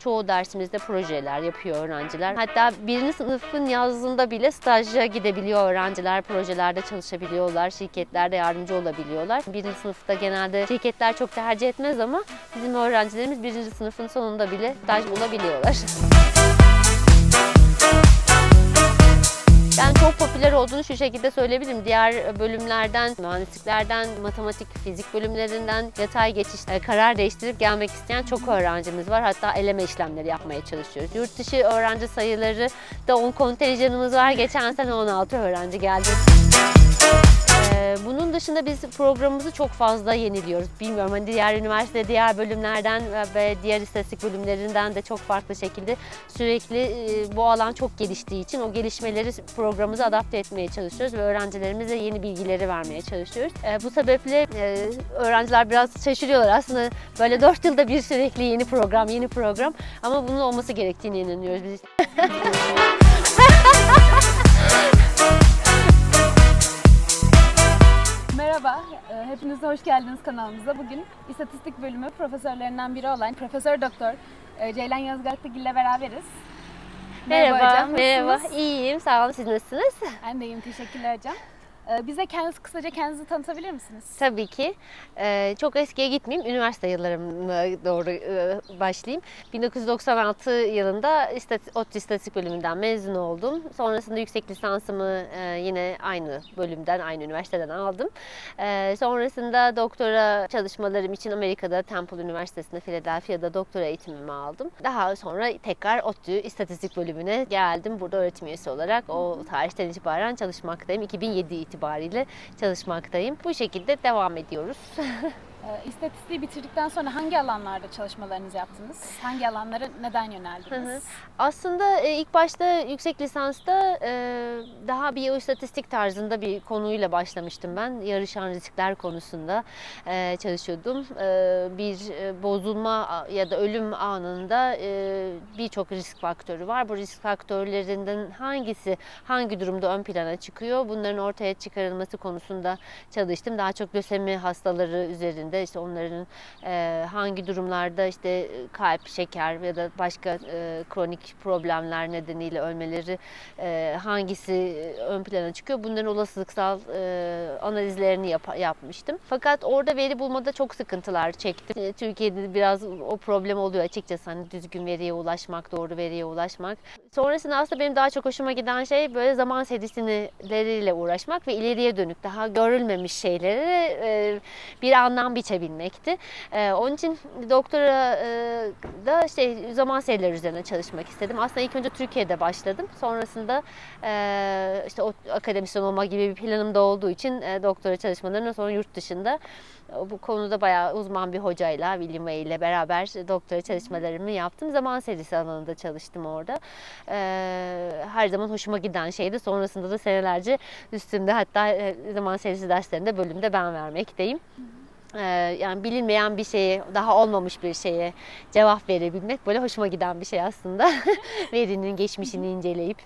çoğu dersimizde projeler yapıyor öğrenciler. Hatta birinci sınıfın yazında bile staja gidebiliyor öğrenciler, projelerde çalışabiliyorlar, şirketlerde yardımcı olabiliyorlar. Birinci sınıfta genelde şirketler çok tercih etmez ama bizim öğrencilerimiz birinci sınıfın sonunda bile staj bulabiliyorlar. Çok popüler olduğunu şu şekilde söyleyebilirim. Diğer bölümlerden, mühendisliklerden, matematik, fizik bölümlerinden yatay geçiş, e, karar değiştirip gelmek isteyen çok öğrencimiz var. Hatta eleme işlemleri yapmaya çalışıyoruz. Yurt dışı öğrenci sayıları da 10 kontenjanımız var. Geçen sene 16 öğrenci geldi. Ee, Bunun dışında biz programımızı çok fazla yeniliyoruz. Bilmiyorum hani diğer üniversite, diğer bölümlerden ve- diğer istatistik bölümlerinden de çok farklı şekilde sürekli e, bu alan çok geliştiği için o gelişmeleri programımıza adapte etmeye çalışıyoruz ve öğrencilerimize yeni bilgileri vermeye çalışıyoruz. Ee, Bu sebeple e, öğrenciler biraz şaşırıyorlar aslında böyle 4 yılda bir sürekli yeni program, yeni program ama bunun olması gerektiğine inanıyoruz biz. Merhaba, e, hepiniz hoş geldiniz kanalımıza. Bugün istatistik bölümü profesörlerinden biri olan Profesör Doktor e, Ceylan Yazgatlıgil ile beraberiz. Merhaba, hocam, merhaba. nasılsınız? İyiyim, sağ olun. Siz nasılsınız? Ben de iyiyim, teşekkürler hocam. E, Bize kendiniz kısaca kendinizi tanıtabilir misiniz? Tabii ki. Ee, çok eskiye gitmeyeyim. Üniversite yıllarıma doğru e, başlayayım. 1996 yılında ODTÜ İstatistik bölümünden mezun oldum. Sonrasında yüksek lisansımı e, yine aynı bölümden, aynı üniversiteden aldım. Ee, sonrasında doktora çalışmalarım için Amerika'da Temple Üniversitesi'nde Philadelphia'da doktora eğitimimi aldım. Daha sonra tekrar ODTÜ İstatistik bölümüne geldim. Burada öğretim üyesi olarak o tarihten itibaren çalışmaktayım. 2007 itibariyle çalışmaktayım. Bu şekilde devam ediyoruz. E, İstatistiği bitirdikten sonra hangi alanlarda çalışmalarınızı yaptınız? Hangi alanlara neden yöneldiniz? Aslında e, ilk başta yüksek lisansta e, daha biyoistatistik tarzında bir konuyla başlamıştım ben. Yarışan riskler konusunda e, çalışıyordum. Bir bozulma ya da ölüm anında birçok risk faktörü var. Bu risk faktörlerinden hangisi hangi durumda ön plana çıkıyor? Bunların ortaya çıkarılması konusunda çalıştım. Daha çok lösemi hastaları üzerinde işte onların e, hangi durumlarda işte e, kalp, şeker ya da başka e, kronik problemler nedeniyle ölmeleri e, hangisi ön plana çıkıyor? Bunların olasılıksal e, analizlerini yap- yapmıştım. Fakat orada veri bulmada çok sıkıntılar çektim. E, Türkiye'de biraz o problem oluyor açıkçası hani düzgün veriye ulaşmak, doğru veriye ulaşmak. Sonrasında aslında benim daha çok hoşuma giden şey böyle zaman serisinleriyle uğraşmak ve ileriye dönük daha görülmemiş şeyleri e, bir anlam biçebilmekti. E, onun için doktora e, da işte zaman serileri üzerine çalışmak istedim. Aslında ilk önce Türkiye'de başladım. Sonrasında e, işte o akademisyen olma gibi bir planım da olduğu için e, doktora çalışmalarından sonra yurt dışında e, bu konuda bayağı uzman bir hocayla, William Way ile beraber doktora çalışmalarımı yaptım. Zaman serisi alanında çalıştım orada. E, her zaman hoşuma giden şeydi. Sonrasında da senelerce üstümde hatta e, zaman serisi derslerinde bölümde ben vermekteyim. Ee, yani bilinmeyen bir şeye, daha olmamış bir şeye cevap verebilmek böyle hoşuma giden bir şey aslında. Verinin geçmişini inceleyip.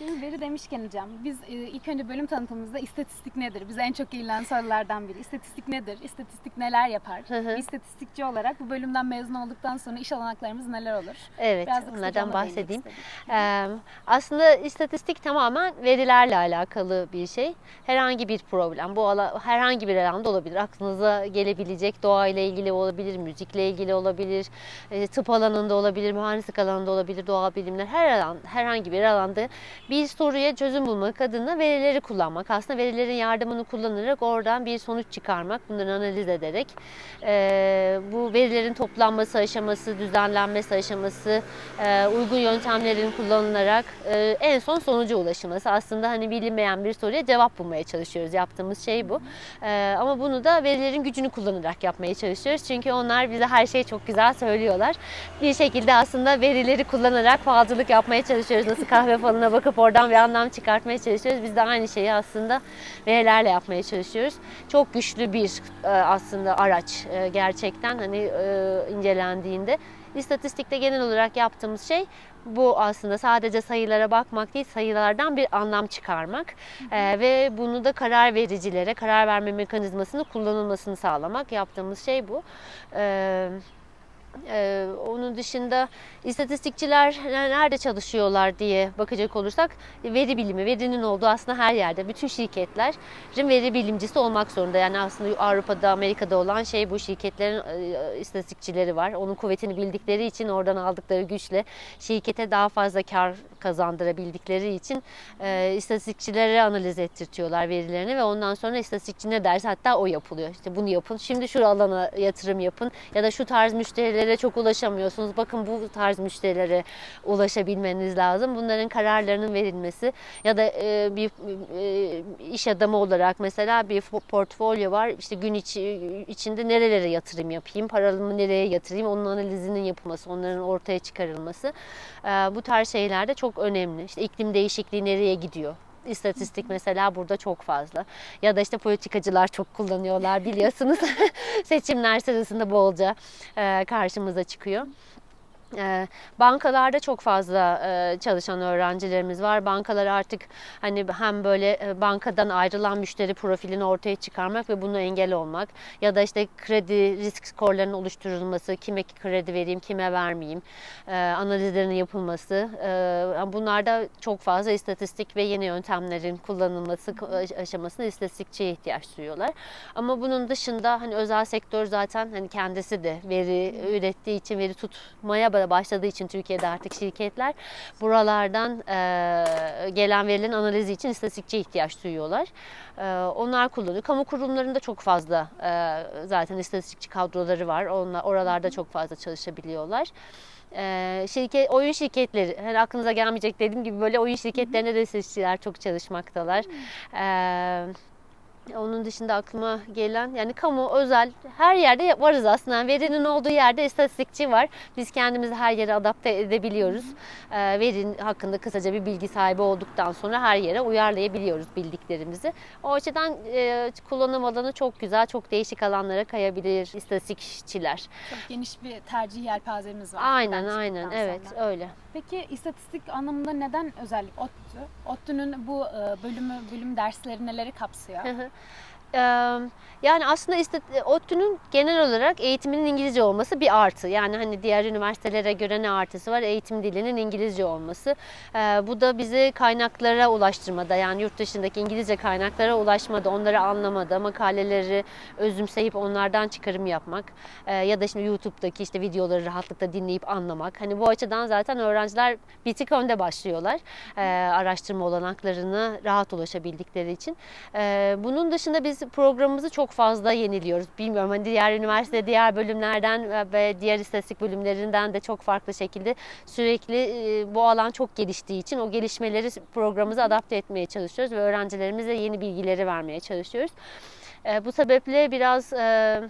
Şimdi veri demişken hocam, biz e, ilk önce bölüm tanıtımımızda istatistik nedir? Bize en çok ilgilenen sorulardan biri. İstatistik nedir? İstatistik neler yapar? Hı hı. Bir istatistikçi olarak bu bölümden mezun olduktan sonra iş olanaklarımız neler olur? Evet, Biraz onlardan bahsedeyim. Ee, aslında istatistik tamamen verilerle alakalı bir şey. Herhangi bir problem, bu ala, herhangi bir alanda olabilir. Aklınıza gelebilecek doğayla ilgili olabilir, müzikle ilgili olabilir, e, tıp alanında olabilir, mühendislik alanında olabilir, doğa bilimler her alan, herhangi bir alanda bir soruya çözüm bulmak adına verileri kullanmak. Aslında verilerin yardımını kullanarak oradan bir sonuç çıkarmak, bunları analiz ederek e, bu verilerin toplanması aşaması, düzenlenmesi aşaması, e, uygun yöntemlerin kullanılarak e, en son sonuca ulaşılması. Aslında hani bilinmeyen bir soruya cevap bulmaya çalışıyoruz. Yaptığımız şey bu. E, ama bunu da verilerin gücünü kullanarak yapmaya çalışıyoruz. Çünkü onlar bize her şeyi çok güzel söylüyorlar. Bir şekilde aslında verileri kullanarak falcılık yapmaya çalışıyoruz. Nasıl kahve falına bakıp oradan bir anlam çıkartmaya çalışıyoruz. Biz de aynı şeyi aslında verilerle yapmaya çalışıyoruz. Çok güçlü bir e, aslında araç e, gerçekten hani e, incelendiğinde. İstatistikte genel olarak yaptığımız şey bu aslında sadece sayılara bakmak değil, sayılardan bir anlam çıkarmak Ee, ve bunu da karar vericilere, karar verme mekanizmasını kullanılmasını sağlamak. Yaptığımız şey bu. Ee, Ee, onun dışında istatistikçiler nerede çalışıyorlar diye bakacak olursak veri bilimi, verinin olduğu aslında her yerde. Bütün şirketlerin veri bilimcisi olmak zorunda. Yani aslında Avrupa'da, Amerika'da olan şey bu şirketlerin e, istatistikçileri var. Onun kuvvetini bildikleri için oradan aldıkları güçle şirkete daha fazla kar kazandırabildikleri için e, istatistikçilere analiz ettirtiyorlar verilerini ve ondan sonra istatistikçi ne derse hatta o yapılıyor. İşte bunu yapın, şimdi şu alana yatırım yapın ya da şu tarz müşterilere çok ulaşamıyorsunuz. Bakın bu tarz müşterilere ulaşabilmeniz lazım. Bunların kararlarının verilmesi ya da e, bir e, iş adamı olarak mesela bir fo- portfolyo var. İşte gün içi, içinde nerelere yatırım yapayım, paramı nereye yatırayım onun analizinin yapılması, onların ortaya çıkarılması. E, bu tarz şeyler de çok önemli. İşte iklim değişikliği nereye gidiyor? İstatistik mesela burada çok fazla. Ya da işte politikacılar çok kullanıyorlar biliyorsunuz. Seçimler sırasında bolca karşımıza çıkıyor. E, Bankalarda çok fazla e, çalışan öğrencilerimiz var. Bankalar artık hani hem böyle e, bankadan ayrılan müşteri profilini ortaya çıkarmak ve bunu engel olmak ya da işte kredi risk skorlarının oluşturulması, kime kredi vereyim, kime vermeyeyim, e, analizlerinin yapılması. Bunlarda çok fazla istatistik ve yeni yöntemlerin kullanılması aşamasında istatistikçiye ihtiyaç duyuyorlar. Ama bunun dışında hani özel sektör zaten hani kendisi de veri ürettiği için veri tutmaya başladığı için Türkiye'de artık şirketler buralardan e, gelen verilerin analizi için istatistikçiye ihtiyaç duyuyorlar. E, onlar kullanıyor. Kamu kurumlarında çok fazla e, zaten istatistikçi kadroları var. Onlar oralarda çok fazla çalışabiliyorlar. Ee, şirket oyun şirketleri hani aklınıza gelmeyecek dediğim gibi böyle oyun şirketlerinde de istatistikçiler çok çalışmaktalar. Ee, onun dışında aklıma gelen yani kamu, özel her yerde varız aslında. Yani verinin olduğu yerde istatistikçi var. Biz kendimizi her yere adapte edebiliyoruz. Ee, verinin hakkında kısaca bir bilgi sahibi olduktan sonra her yere uyarlayabiliyoruz bildiklerimizi. O açıdan e, kullanım alanı çok güzel, çok değişik alanlara kayabilir istatistikçiler. Çok geniş bir tercih yelpazemiz var. Aynen aynen çıktıktan evet sonra. öyle. Peki istatistik anlamında neden özellik ODTÜ? ODTÜ'nün bu e, bölümü, bölüm dersleri neleri kapsıyor? Yani aslında istat- ODTÜ'nün genel olarak eğitiminin İngilizce olması bir artı. Yani hani diğer üniversitelere göre ne artısı var? Eğitim dilinin İngilizce olması. Bu da bizi kaynaklara ulaştırmada yani yurt dışındaki İngilizce kaynaklara ulaşmada, onları anlamada, makaleleri özümseyip onlardan çıkarım yapmak ya da şimdi YouTube'daki işte videoları rahatlıkla dinleyip anlamak. Hani bu açıdan zaten öğrenciler bir tık önde başlıyorlar. Araştırma olanaklarına rahat ulaşabildikleri için. Bunun dışında biz programımızı çok fazla yeniliyoruz. Bilmiyorum hani diğer üniversite, diğer bölümlerden ve- ve diğer istatistik bölümlerinden de çok farklı şekilde sürekli e, bu alan çok geliştiği için o gelişmeleri programımıza adapte etmeye çalışıyoruz ve öğrencilerimize yeni bilgileri vermeye çalışıyoruz. E, Bu sebeple biraz e,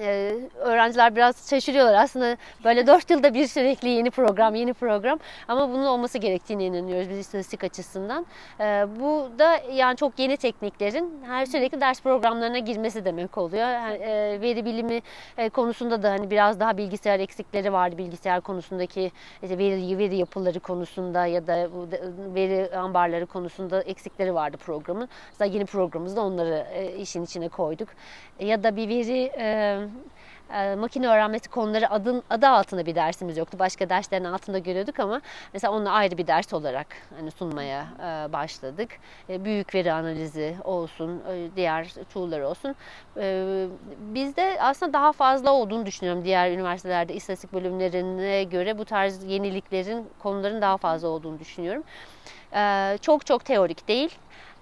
ee, öğrenciler biraz şaşırıyorlar aslında böyle dört yılda bir sürekli yeni program yeni program ama bunun olması gerektiğine inanıyoruz biz istatistik açısından. Ee, bu da yani çok yeni tekniklerin her sürekli ders programlarına girmesi demek oluyor. Yani, e, veri bilimi e, konusunda da hani biraz daha bilgisayar eksikleri vardı bilgisayar konusundaki işte veri veri yapıları konusunda ya da- veri ambarları konusunda eksikleri vardı programın. Mesela yeni programımızda onları e, işin içine koyduk. Ya da bir veri e, e, makine öğrenmesi konuları adın adı altında bir dersimiz yoktu. Başka derslerin altında görüyorduk ama mesela onu ayrı bir ders olarak hani sunmaya e, başladık. E, büyük veri analizi olsun, e, diğer tool'lar olsun. Bizde aslında daha fazla olduğunu düşünüyorum diğer üniversitelerde istatistik bölümlerine göre bu tarz yeniliklerin konuların daha fazla olduğunu düşünüyorum. Çok çok teorik değil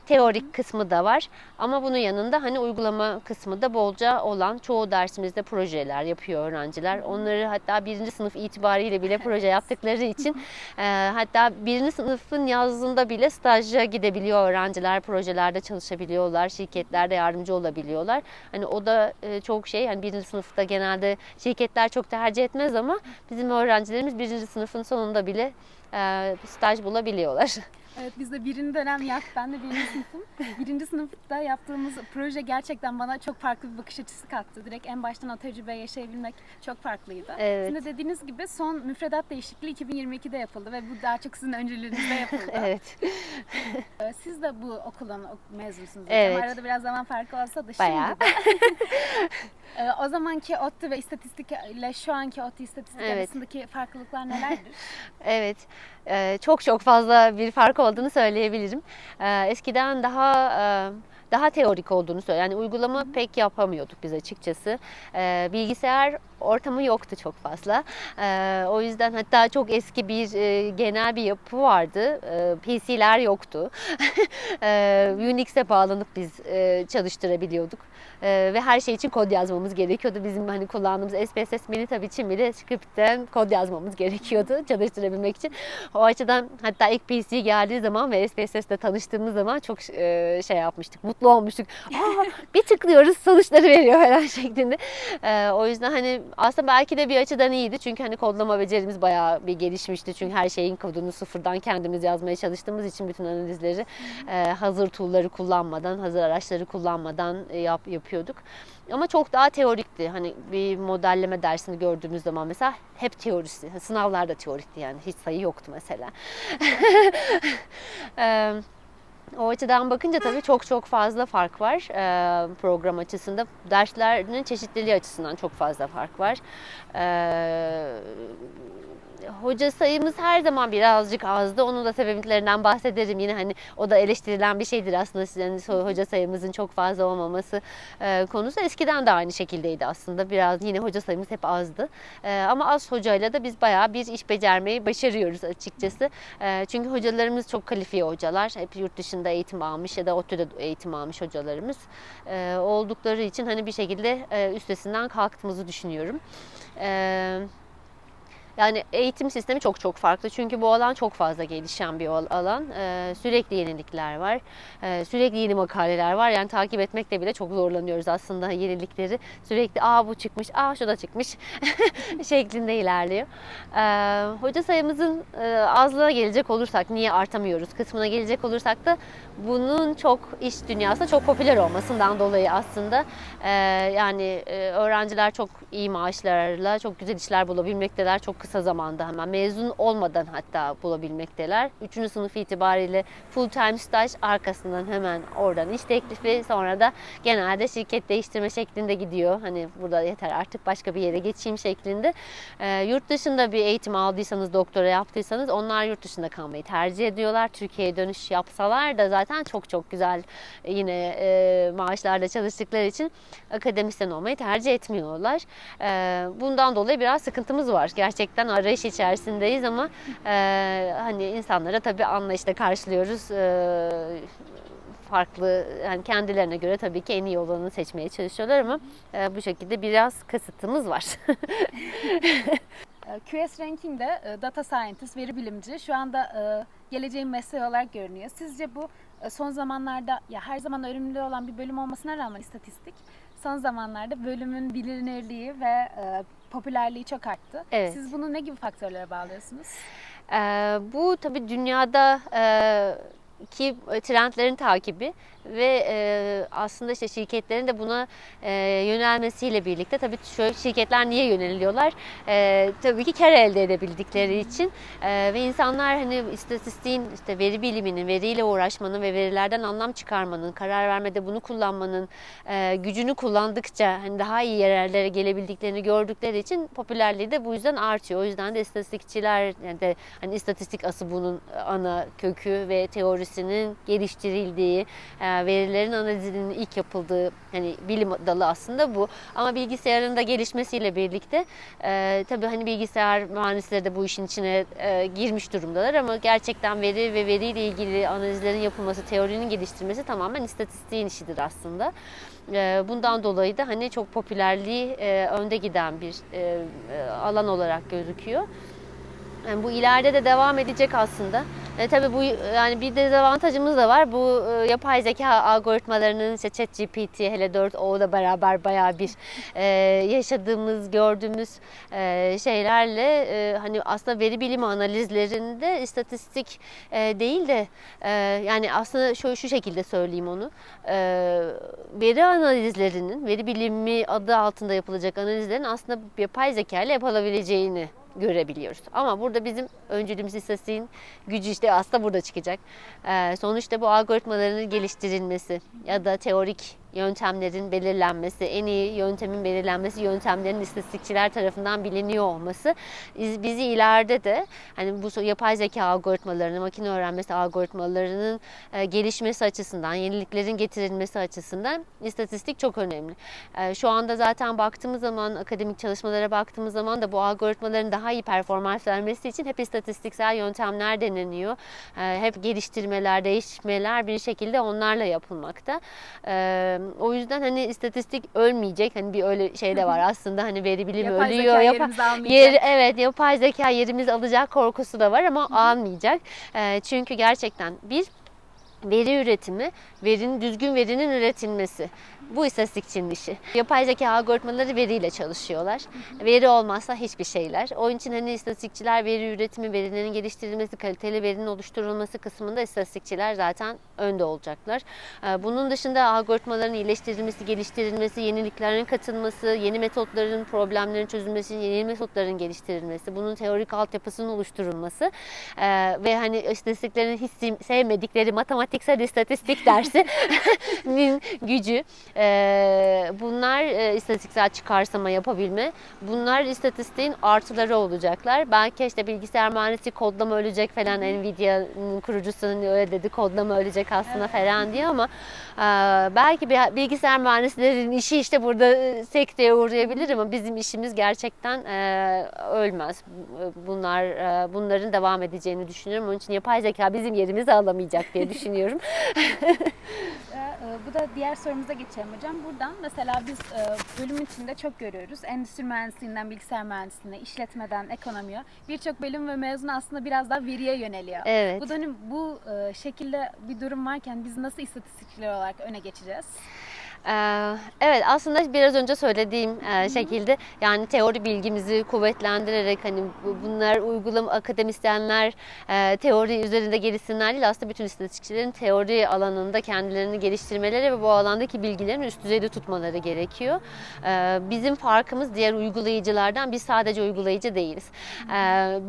teorik kısmı da var. Ama bunun yanında hani uygulama kısmı da bolca olan çoğu dersimizde projeler yapıyor öğrenciler. Onları hatta birinci sınıf itibariyle bile proje yaptıkları için e, hatta birinci sınıfın yazında bile staja gidebiliyor öğrenciler. Projelerde çalışabiliyorlar, şirketlerde yardımcı olabiliyorlar. Hani o da e, çok şey hani birinci sınıfta genelde şirketler çok tercih etmez ama bizim öğrencilerimiz birinci sınıfın sonunda bile e, staj bulabiliyorlar. Evet biz de birinci dönem yap, ben de birinci sınıfım. Birinci sınıfta yaptığımız proje gerçekten bana çok farklı bir bakış açısı kattı. Direkt en baştan o tecrübeyi yaşayabilmek çok farklıydı. Evet. Şimdi dediğiniz gibi son müfredat değişikliği 2022'de yapıldı ve bu daha çok sizin öncülüğünüzde yapıldı. Evet. Ee, Siz de bu okuldan ok- mezunsunuz. Evet. Arada biraz zaman farkı olsa da Bayağı. şimdi. Ee, o zamanki ODTÜ ve istatistik ile şu anki ODTÜ istatistik Evet. arasındaki farklılıklar nelerdir? Evet, e, çok çok fazla bir fark olduğunu söyleyebilirim. E, Eskiden daha e, daha teorik olduğunu söyle. Yani uygulama pek yapamıyorduk biz açıkçası. E, Bilgisayar ortamı yoktu çok fazla. E, O yüzden hatta çok eski bir e, genel bir yapı vardı. E, PC'ler yoktu. Unix'e bağlanıp biz e, çalıştırabiliyorduk. E, ve her şey için kod yazmamız gerekiyordu. Bizim hani kullandığımız SPSS Manita için bile script'ten kod yazmamız gerekiyordu çalıştırabilmek için. O açıdan hatta ilk PC geldiği zaman ve SPSS'le tanıştığımız zaman çok e, şey yapmıştık, mutlu olmuştuk. Aa, bir tıklıyoruz sonuçları veriyor falan şeklinde. E, o yüzden hani aslında belki de bir açıdan iyiydi. Çünkü hani kodlama becerimiz bayağı bir gelişmişti. Çünkü her şeyin kodunu sıfırdan kendimiz yazmaya çalıştığımız için bütün analizleri e, hazır tool'ları kullanmadan, hazır araçları kullanmadan e, yap, yapıyorduk. Ama çok daha teorikti. Hani bir modelleme dersini gördüğümüz zaman mesela hep teorisi. Sınavlar da teorikti yani. Hiç sayı yoktu mesela. Eee, o açıdan bakınca tabii çok çok fazla fark var eee, program açısında. Derslerinin çeşitliliği açısından çok fazla fark var. Eee, hoca sayımız her zaman birazcık azdı. Onun da sebeplerinden bahsederim. Yine hani o da eleştirilen bir şeydir aslında. Yani so- hoca sayımızın çok fazla olmaması eee, konusu. Eskiden de aynı şekildeydi aslında. Biraz yine hoca sayımız hep azdı. Eee, ama az hocayla da biz bayağı bir iş becermeyi başarıyoruz açıkçası. Eee, çünkü hocalarımız çok kalifiye hocalar. Hep yurt dışında eğitim almış ya da ODTÜ'de eğitim almış hocalarımız eee, oldukları için hani bir şekilde üstesinden kalktığımızı düşünüyorum. Eee yani eğitim sistemi çok çok farklı çünkü bu alan çok fazla gelişen bir al- alan. Ee, sürekli yenilikler var, Ee, sürekli yeni makaleler var. Yani takip etmekte bile çok zorlanıyoruz aslında yenilikleri. Sürekli aa bu çıkmış, aa şu da çıkmış şeklinde ilerliyor. Ee, hoca sayımızın e, azlığına gelecek olursak, niye artamıyoruz kısmına gelecek olursak da bunun çok iş dünyasında çok popüler olmasından dolayı aslında Ee, yani e, öğrenciler çok iyi maaşlarla çok güzel işler bulabilmekteler çok kısa zamanda hemen mezun olmadan hatta bulabilmekteler. Üçüncü sınıf itibariyle full time staj arkasından hemen oradan iş teklifi sonra da genelde şirket değiştirme şeklinde gidiyor. Hani burada yeter artık başka bir yere geçeyim şeklinde. Ee, yurt dışında bir eğitim aldıysanız doktora yaptıysanız onlar yurt dışında kalmayı tercih ediyorlar. Türkiye'ye dönüş yapsalar da zaten çok çok güzel e, yine e, maaşlarda çalıştıkları için akademisyen olmayı tercih etmiyorlar. Ee, bundan dolayı biraz sıkıntımız var. Gerçekten arayış içerisindeyiz ama e, hani insanlara tabii anlayışla karşılıyoruz. Ee, farklı yani kendilerine göre tabii ki en iyi olanı seçmeye çalışıyorlar ama e, bu şekilde biraz kısıtımız var. QS Ranking'de e, data scientist, veri bilimci şu anda e, geleceğin mesleği olarak görünüyor. Sizce bu e, son zamanlarda ya her zaman önemli olan bir bölüm olmasına rağmen istatistik son zamanlarda bölümün bilinirliği ve e, popülerliği çok arttı. Evet. Siz bunu ne gibi faktörlere bağlıyorsunuz? Ee, bu tabii dünyada e, ki trendlerin takibi ve e, aslında işte şirketlerin de buna e, yönelmesiyle birlikte tabii şöyle şirketler niye yöneliyorlar? E, tabii ki kar elde edebildikleri için E, ve insanlar hani istatistiğin işte veri biliminin, veriyle uğraşmanın ve verilerden anlam çıkarmanın, karar vermede bunu kullanmanın e, gücünü kullandıkça hani daha iyi yerlere gelebildiklerini gördükleri için popülerliği de bu yüzden artıyor. O yüzden de istatistikçiler yani de hani istatistik ası bunun ana kökü ve teorisinin geliştirildiği, e, verilerin analizinin ilk yapıldığı hani bilim dalı aslında bu. Ama bilgisayarın da gelişmesiyle birlikte e, tabii hani bilgisayar mühendisleri de bu işin içine e, girmiş durumdalar ama gerçekten veri ve veriyle ilgili analizlerin yapılması, teorinin geliştirmesi tamamen istatistiğin işidir aslında. Bundan dolayı da hani çok popülerliği önde giden bir alan olarak gözüküyor. Yani bu ileride de devam edecek aslında. E, tabii bu yani bir dezavantajımız da var. Bu e, yapay zeka algoritmalarının işte ChatGPT hele 4o'da beraber bayağı bir e, yaşadığımız, gördüğümüz e, şeylerle e, hani aslında veri bilimi analizlerinde istatistik e, değil de e, yani aslında şu şu şekilde söyleyeyim onu. E, veri analizlerinin, veri bilimi adı altında yapılacak analizlerin aslında yapay zeka ile yapılabileceğini görebiliyoruz. Ama burada bizim öncülüğümüz istatistiğin gücü işte aslında burada çıkacak. Ee, sonuçta bu algoritmaların geliştirilmesi ya da teorik yöntemlerin belirlenmesi, en iyi yöntemin belirlenmesi, yöntemlerin istatistikçiler tarafından biliniyor olması biz- bizi ileride de hani bu yapay zeka algoritmalarının, makine öğrenmesi algoritmalarının e, gelişmesi açısından, yeniliklerin getirilmesi açısından istatistik çok önemli. E, Şu anda zaten baktığımız zaman, akademik çalışmalara baktığımız zaman da bu algoritmaların daha iyi performans vermesi için hep istatistiksel yöntemler deneniyor. E, Hep geliştirmeler, değişmeler bir şekilde onlarla yapılmakta. E, O yüzden hani istatistik ölmeyecek. Hani bir öyle şey de var aslında hani veri bilimi Yapay ölüyor. zeka Yapa- yerimizi almayacak. Yer, evet yapay zeka yerimiz alacak korkusu da var ama almayacak. E, çünkü gerçekten bir veri üretimi, verinin düzgün verinin üretilmesi. Bu istatistikçinin işi. Yapay zeka algoritmaları veriyle çalışıyorlar. Veri olmazsa hiçbir şeyler. Onun için hani istatistikçiler veri üretimi, verilerin geliştirilmesi, kaliteli verinin oluşturulması kısmında istatistikçiler zaten önde olacaklar. Ee, Bunun dışında algoritmaların iyileştirilmesi, geliştirilmesi, yeniliklerin katılması, yeni metotların, problemlerin çözülmesi, yeni metotların geliştirilmesi, bunun teorik altyapısının oluşturulması ee, ve hani istatistiklerin hiç sev- sevmedikleri matematiksel istatistik dersinin gücü. Ee, bunlar e, istatistiksel çıkarsama yapabilme. Bunlar istatistiğin artıları olacaklar. Belki işte bilgisayar mühendisi kodlama ölecek falan Nvidia'nın kurucusunun öyle dedi kodlama ölecek aslında falan diye ama e, belki bilgisayar mühendislerinin işi işte burada e, sekteye uğrayabilir ama bizim işimiz gerçekten e, ölmez. Bunlar e, bunların devam edeceğini düşünüyorum. Onun için yapay zeka bizim yerimizi alamayacak diye düşünüyorum. Bu da diğer sorumuza geçelim hocam. Buradan mesela biz e, bölüm içinde çok görüyoruz. Endüstri mühendisliğinden bilgisayar mühendisliğine, işletmeden ekonomiye birçok bölüm ve mezun aslında biraz daha veriye yöneliyor. Evet. Bu dönem bu e, şekilde bir durum varken biz nasıl istatistikçiler olarak öne geçeceğiz? Ee, Evet aslında biraz önce söylediğim e, şekilde yani teori bilgimizi kuvvetlendirerek hani bu- bunlar uygulama akademisyenler e, teori üzerinde gelişsinler değil aslında bütün istatistikçilerin teori alanında kendilerini geliştirmeleri ve bu alandaki bilgilerini üst düzeyde tutmaları gerekiyor. Ee, Bizim farkımız diğer uygulayıcılardan biz sadece uygulayıcı değiliz.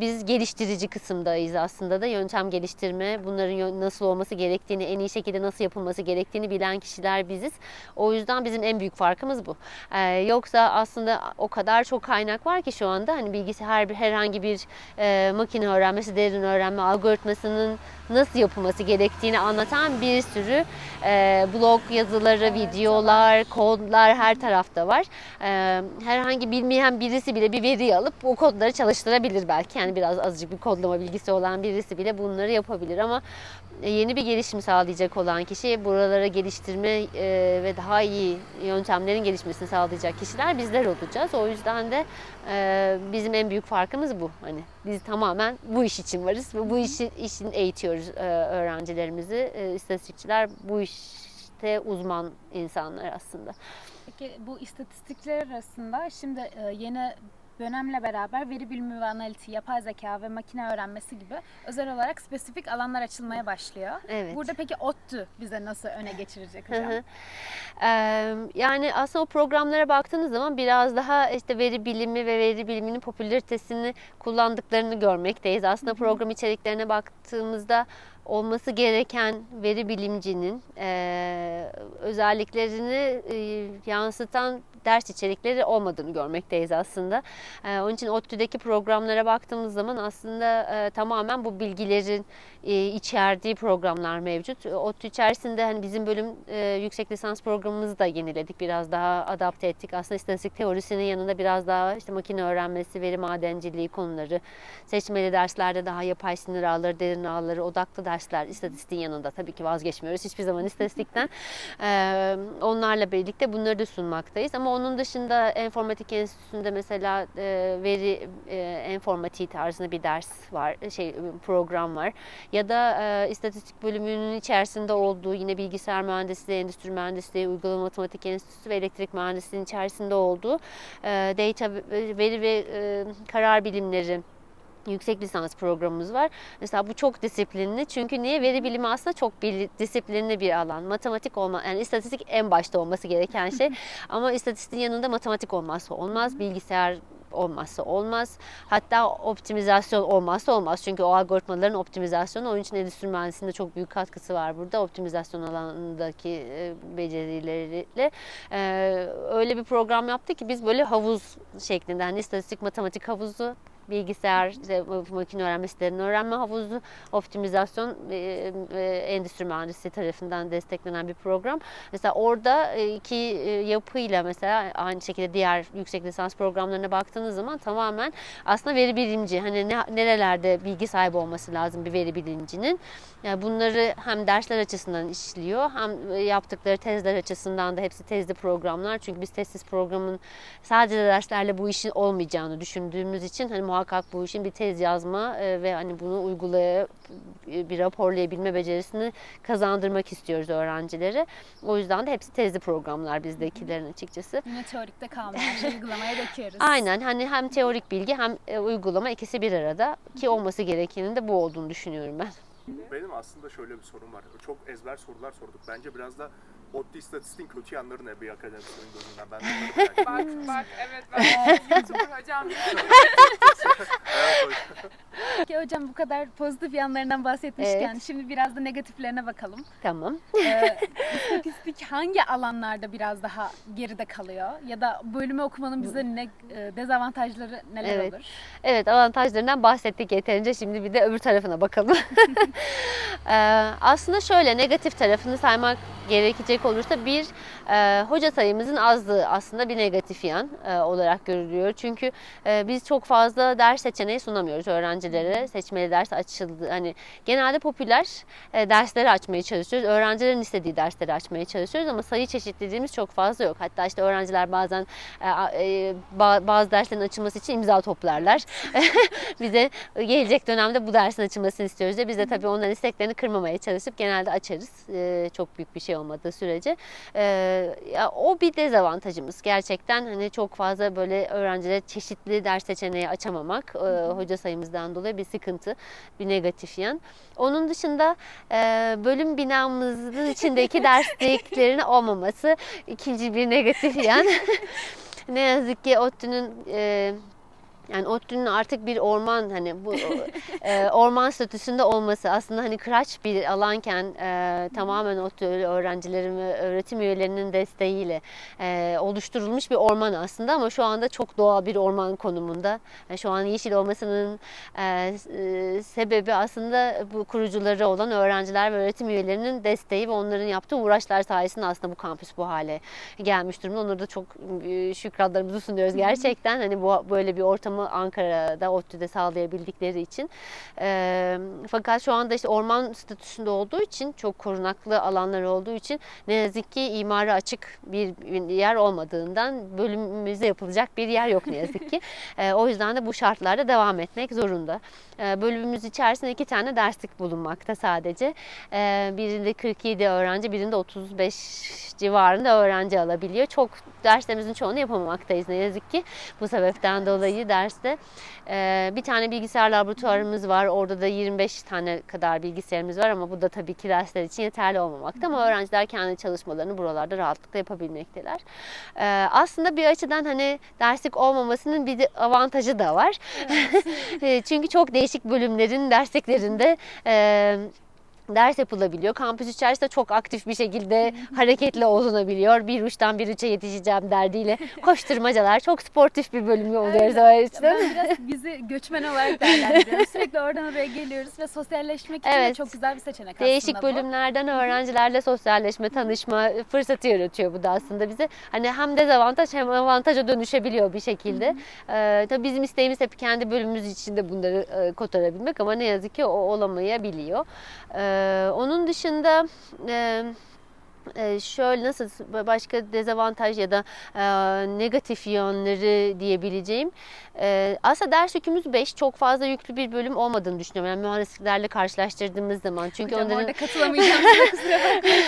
Biz geliştirici kısımdayız aslında da yöntem geliştirme bunların nasıl olması gerektiğini en iyi şekilde nasıl yapılması gerektiğini bilen kişiler biziz. O yüzden bizim en büyük farkımız bu. Ee, yoksa aslında o kadar çok kaynak var ki şu anda hani bilgisayar bir herhangi bir e, makine öğrenmesi, derin öğrenme algoritmasının nasıl yapılması gerektiğini anlatan bir sürü e, blog yazıları, videolar, kodlar her tarafta var. E, herhangi bilmeyen birisi bile bir veri alıp o kodları çalıştırabilir belki. Yani biraz azıcık bir kodlama bilgisi olan birisi bile bunları yapabilir ama yeni bir gelişim sağlayacak olan kişi buralara geliştirme e, ve daha iyi yöntemlerin gelişmesini sağlayacak kişiler bizler olacağız. O yüzden de e, bizim en büyük farkımız bu. Hani biz tamamen bu iş için varız ve bu işi işin eğitiyoruz e, öğrencilerimizi. E, istatistikçiler bu işte uzman insanlar aslında. Peki bu istatistikler arasında şimdi e, yeni dönemle beraber veri bilimi ve analitiği, yapay zeka ve makine öğrenmesi gibi özel olarak spesifik alanlar açılmaya başlıyor. Evet. Burada peki ODTÜ bize nasıl öne geçirecek hocam? Hı hı. Eee, Yani aslında o programlara baktığınız zaman biraz daha işte veri bilimi ve veri biliminin popülaritesini kullandıklarını görmekteyiz. Aslında program içeriklerine baktığımızda olması gereken veri bilimcinin eee, özelliklerini eee, yansıtan ders içerikleri olmadığını görmekteyiz aslında. Eee, onun için ODTÜ'deki programlara baktığımız zaman aslında eee, tamamen bu bilgilerin eee, içerdiği programlar mevcut. ODTÜ içerisinde hani bizim bölüm eee, yüksek lisans programımızı da yeniledik. Biraz daha adapte ettik. Aslında istatistik teorisinin yanında biraz daha işte makine öğrenmesi, veri madenciliği konuları, seçmeli derslerde daha yapay sinir ağları, derin ağları, odaklı dersler istatistiğin yanında tabii ki vazgeçmiyoruz hiçbir zaman istatistikten. Ee, onlarla birlikte bunları da sunmaktayız. Ama onun dışında Enformatik Enstitüsü'nde mesela e, veri e, informatiği tarzında bir ders var, şey program var. Ya da e, istatistik bölümünün içerisinde olduğu yine bilgisayar mühendisliği, endüstri mühendisliği, uygulama matematik enstitüsü ve elektrik mühendisliğinin içerisinde olduğu e, data veri ve e, karar bilimleri yüksek lisans programımız var. Mesela bu çok disiplinli. Çünkü niye? Veri bilimi aslında çok bir disiplinli bir alan. Matematik olma, yani istatistik en başta olması gereken şey. Ama istatistiğin yanında matematik olmazsa olmaz. Bilgisayar olmazsa olmaz. Hatta optimizasyon olmazsa olmaz. Çünkü o algoritmaların optimizasyonu onun için endüstri mühendisliğinde çok büyük katkısı var burada. Optimizasyon alanındaki e, becerileriyle. E, öyle bir program yaptı ki biz böyle havuz şeklinde hani istatistik matematik havuzu bilgisayar, işte, makine öğrenme öğrenme havuzu, optimizasyon e, e, endüstri mühendisliği tarafından desteklenen bir program. Mesela orada e, iki e, yapıyla mesela aynı şekilde diğer yüksek lisans programlarına baktığınız zaman tamamen aslında veri bilimci. Hani ne, nerelerde bilgi sahibi olması lazım bir veri bilimcinin. Yani bunları hem dersler açısından işliyor hem e, yaptıkları tezler açısından da hepsi tezli programlar. Çünkü biz tezsiz programın sadece derslerle bu işin olmayacağını düşündüğümüz için hani muhakkak bu işin bir tez yazma e, ve hani bunu uygulayıp e, bir raporlayabilme becerisini kazandırmak istiyoruz öğrencilere. O yüzden de hepsi tezli programlar bizdekilerin açıkçası. Yine teorikte kalmıyor. uygulamaya döküyoruz. Aynen hani hem teorik bilgi hem e, uygulama ikisi bir arada ki olması gerekenin de bu olduğunu düşünüyorum ben. Benim aslında şöyle bir sorun var. Çok ezber sorular sorduk. Bence biraz da ODTÜ istatistiğin kötü yanları ne bir akademisyenin gözünden? Ben de ediyorum. Bak bak evet ben YouTuber hocam. Peki hocam bu kadar pozitif yanlarından bahsetmişken Evet. şimdi biraz da negatiflerine bakalım. Tamam. Ee, istatistik hangi alanlarda biraz daha geride kalıyor? Ya da bölümü okumanın bize ne e, dezavantajları neler Evet. olur? Evet avantajlarından bahsettik yeterince. Şimdi bir de öbür tarafına bakalım. Ee, aslında şöyle negatif tarafını saymak gerekecek olursa bir e, hoca sayımızın azlığı aslında bir negatif yan e, olarak görülüyor. Çünkü e, biz çok fazla ders seçeneği sunamıyoruz öğrencilere. Seçmeli ders açıldı. Hani genelde popüler e, dersleri açmaya çalışıyoruz. Öğrencilerin istediği dersleri açmaya çalışıyoruz ama sayı çeşitliliğimiz çok fazla yok. Hatta işte öğrenciler bazen e, e, ba- bazı derslerin açılması için imza toplarlar. Bize gelecek dönemde bu dersin açılmasını istiyoruz diye biz de tabii onların isteklerini kırmamaya çalışıp genelde açarız. E, çok büyük bir şey olmadığı sürece. E, ya o bir dezavantajımız. Gerçekten hani çok fazla böyle öğrencilere çeşitli ders seçeneği açamamak e, hoca sayımızdan dolayı bir sıkıntı, bir negatif yan. Onun dışında e, bölüm binamızın içindeki dersliklerin olmaması ikinci bir negatif yan. ne yazık ki ODTÜ'nün e, yani ODTÜ'nün artık bir orman hani bu e, orman statüsünde olması aslında hani kıraç bir alanken e, tamamen ODTÜ öğrencilerin ve öğretim üyelerinin desteğiyle e, oluşturulmuş bir orman aslında ama şu anda çok doğal bir orman konumunda. Yani şu an yeşil olmasının e, e, sebebi aslında bu kurucuları olan öğrenciler ve öğretim üyelerinin desteği ve onların yaptığı uğraşlar sayesinde aslında bu kampüs bu hale gelmiş durumda. Onlara da çok e, şükranlarımızı sunuyoruz gerçekten. Hani bu böyle bir ortamı Ankara'da ODTÜ'de sağlayabildikleri için. E, fakat şu anda işte orman statüsünde olduğu için çok korunaklı alanlar olduğu için ne yazık ki imara açık bir bir yer olmadığından bölümümüzde yapılacak bir yer yok ne yazık ki. E, o yüzden de bu şartlarda devam etmek zorunda. E, bölümümüz içerisinde iki tane derslik bulunmakta sadece. E, birinde 47 öğrenci, birinde 35 civarında öğrenci alabiliyor. Çok derslerimizin çoğunu yapamamaktayız ne yazık ki. Bu sebepten dolayı derste e, bir tane bilgisayar laboratuvarımız var. Orada da 25 tane kadar bilgisayarımız var ama bu da tabii ki dersler için yeterli olmamakta. Ama öğrenciler kendi çalışmalarını buralarda rahatlıkla yapabilmekteler. Aslında bir açıdan hani derslik olmamasının bir avantajı da var. E, Çünkü çok değişik bölümlerin dersliklerinde ders yapılabiliyor. Kampüs içerisinde çok aktif bir şekilde hareketli olunabiliyor. Bir uçtan bir uça yetişeceğim derdiyle koşturmacalar. Çok sportif bir bölüm oluyoruz o. Ben biraz bizi göçmen olarak değerlendiriyorum. Sürekli oradan oraya geliyoruz ve sosyalleşmek için de çok güzel bir seçenek Değişik aslında bu. bölümlerden öğrencilerle sosyalleşme, tanışma fırsatı yaratıyor bu da aslında bize. Hani hem dezavantaj hem avantaja dönüşebiliyor bir şekilde. Ee, tabii bizim isteğimiz hep kendi bölümümüz içinde bunları e, kotarabilmek ama ne yazık ki o olamayabiliyor. Ee, onun dışında e, e, şöyle nasıl başka dezavantaj ya da e, negatif yönleri diyebileceğim. E, aslında ders yükümüz 5. Çok fazla yüklü bir bölüm olmadığını düşünüyorum. Yani mühendisliklerle karşılaştırdığımız zaman. Çünkü Hocam onların orada katılamayacağım. size kusura bakmayın.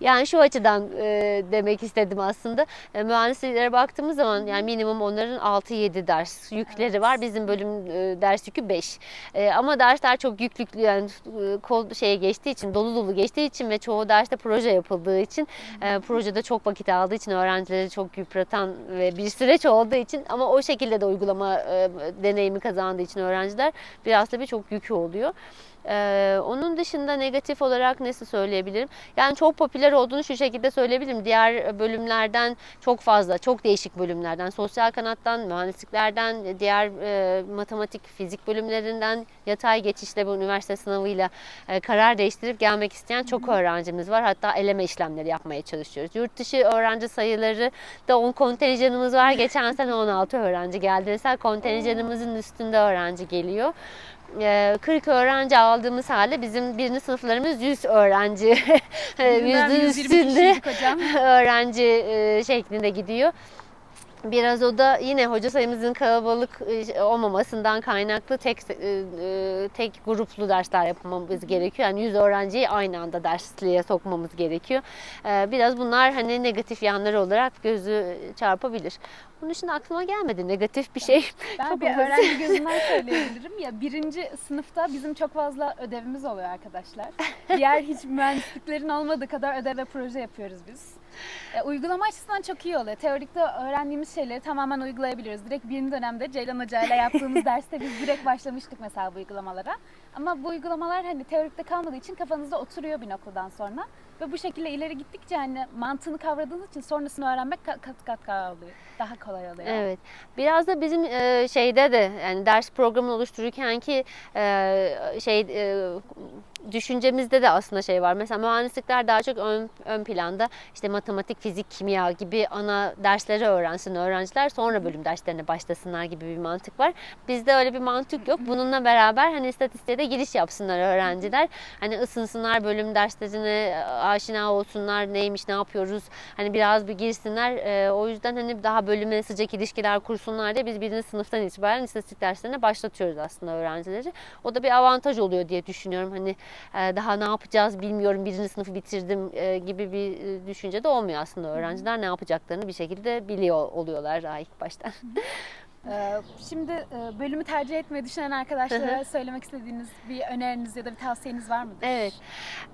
yani şu açıdan e, demek istedim aslında. E, mühendisliklere baktığımız zaman yani minimum onların 6-7 ders yükleri var. Bizim bölüm e, ders yükü 5. E, ama dersler çok yüklü yani e, kol şeye geçtiği için, dolu dolu geçtiği için ve çoğu derste proje yapıldığı için e, projede çok vakit aldığı için öğrencileri çok yıpratan ve bir süreç olduğu için ama o şekilde de uygulama e, deneyimi kazandığı için öğrenciler biraz tabii çok yükü oluyor. Ee, onun dışında negatif olarak nasıl söyleyebilirim? Yani çok popüler olduğunu şu şekilde söyleyebilirim. Diğer bölümlerden çok fazla, çok değişik bölümlerden, sosyal kanattan, mühendisliklerden, diğer e, matematik, fizik bölümlerinden yatay geçişle bu üniversite sınavıyla e, karar değiştirip gelmek isteyen çok öğrencimiz var. Hatta eleme işlemleri yapmaya çalışıyoruz. Yurt dışı öğrenci sayıları da 10 kontenjanımız var. Geçen sene 16 öğrenci geldi. Mesela kontenjanımızın üstünde öğrenci geliyor. Ee, 40 öğrenci aldığımız halde bizim birinci sınıflarımız 100 öğrenci 120 üstünde öğrenci e, şeklinde gidiyor. Biraz o da yine hoca sayımızın kalabalık e, olmamasından kaynaklı tek e, e, tek gruplu dersler yapmamız gerekiyor. Yani 100 öğrenciyi aynı anda dersliğe sokmamız gerekiyor. Biraz bunlar hani negatif yanları olarak gözü çarpabilir. Bunun için aklıma gelmedi negatif bir şey. Ben Çok bir öğrenci gözünden söyleyebilirim. Ya birinci sınıfta bizim çok fazla ödevimiz oluyor arkadaşlar. Diğer hiç mühendisliklerin olmadığı kadar ödev ve proje yapıyoruz biz. E, uygulama açısından çok iyi oluyor. Teorikte öğrendiğimiz şeyleri tamamen uygulayabiliyoruz. Direkt birinci dönemde Ceylan Hoca ile yaptığımız derste biz direkt başlamıştık mesela bu uygulamalara. Ama bu uygulamalar hani teorikte kalmadığı için kafanızda oturuyor bir noktadan sonra. Ve bu şekilde ileri gittikçe hani mantığını kavradığınız için sonrasını öğrenmek kat kat kat kolay oluyor. Daha kolay oluyor. Evet. Biraz da bizim e, şeyde de yani ders programını oluştururken ki e, şey e, düşüncemizde de aslında şey var. Mesela mühendislikler daha çok ön, ön planda işte matematik, fizik, kimya gibi ana dersleri öğrensin öğrenciler sonra bölüm derslerine başlasınlar gibi bir mantık var. Bizde öyle bir mantık yok. Bununla beraber hani istatistiğe de giriş yapsınlar öğrenciler. Hani ısınsınlar bölüm derslerine aşina olsunlar neymiş ne yapıyoruz hani biraz bir girsinler. E, o yüzden hani daha bölüme sıcak ilişkiler kursunlar diye biz birinci sınıftan itibaren istatistik derslerine başlatıyoruz aslında öğrencileri. O da bir avantaj oluyor diye düşünüyorum. Hani daha ne yapacağız bilmiyorum birinci sınıfı bitirdim e, gibi bir e, düşünce de olmuyor aslında öğrenciler ne yapacaklarını bir şekilde biliyor oluyorlar daha ilk baştan. Ee, Şimdi e, bölümü tercih etmeyi düşünen arkadaşlara söylemek istediğiniz bir öneriniz ya da bir tavsiyeniz var mıdır? Evet.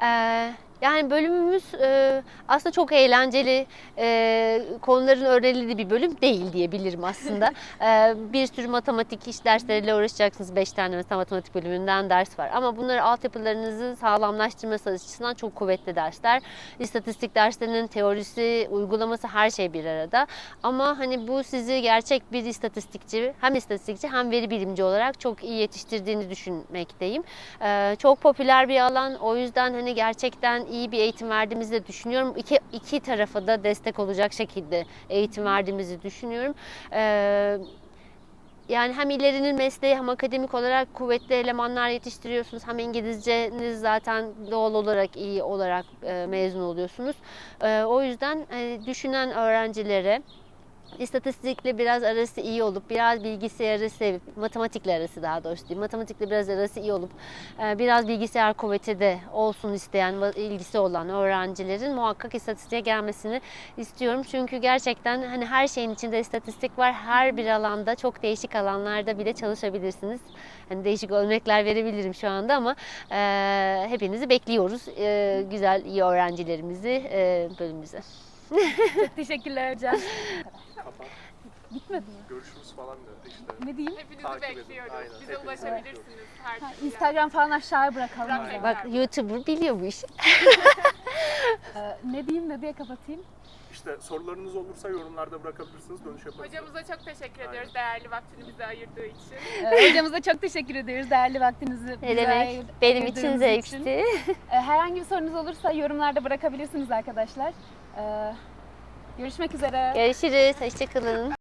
Ee, yani bölümümüz e, aslında çok eğlenceli e, konuların öğrenildiği bir bölüm değil diyebilirim aslında. Ee, bir sürü matematik iş dersleriyle uğraşacaksınız. Beş tane mesela matematik bölümünden ders var. Ama bunları altyapılarınızı sağlamlaştırması açısından çok kuvvetli dersler. İstatistik derslerinin teorisi, uygulaması her şey bir arada. Ama hani bu sizi gerçek bir istatistikçi, hem istatistikçi hem veri bilimci olarak çok iyi yetiştirdiğini düşünmekteyim. Ee, çok popüler bir alan. O yüzden hani gerçekten iyi bir eğitim verdiğimizi düşünüyorum. İki, iki tarafa da destek olacak şekilde eğitim verdiğimizi düşünüyorum. Ee, yani hem ilerinin mesleği hem akademik olarak kuvvetli elemanlar yetiştiriyorsunuz. Hem İngilizceniz zaten doğal olarak iyi olarak e, mezun oluyorsunuz. E, o yüzden e, düşünen öğrencilere İstatistikle biraz arası iyi olup biraz bilgisayarı sevip matematikle arası daha doğrusu değil matematikle biraz arası iyi olup e, biraz bilgisayar kuvveti de olsun isteyen ilgisi olan öğrencilerin muhakkak istatistiğe gelmesini istiyorum. Çünkü gerçekten hani her şeyin içinde istatistik var. Her bir alanda çok değişik alanlarda bile çalışabilirsiniz. Hani değişik örnekler verebilirim şu anda ama e, hepinizi bekliyoruz. E, güzel iyi öğrencilerimizi e, bölümümüze. Çok teşekkürler hocam. Kapat. Bitmedi mi? Görüşürüz falan da işte. Ne diyeyim? Hepinizi Takip edin. bekliyoruz. Aynen, Bize hepinizi ulaşabilirsiniz her Ha, türlü. Instagram falan aşağıya bırakalım. Bak YouTuber biliyor bu işi. Ee, ne diyeyim ne diye kapatayım? İşte sorularınız olursa yorumlarda bırakabilirsiniz. Dönüş yaparız. Hocamıza çok teşekkür ediyoruz değerli vaktini bize ayırdığı için. Ee, hocamıza çok teşekkür ediyoruz değerli vaktinizi Ne bize demek? Benim için ayırdığınız zevkti. Ee, herhangi bir sorunuz olursa yorumlarda bırakabilirsiniz arkadaşlar. Ee, görüşmek üzere. Görüşürüz. Hoşçakalın.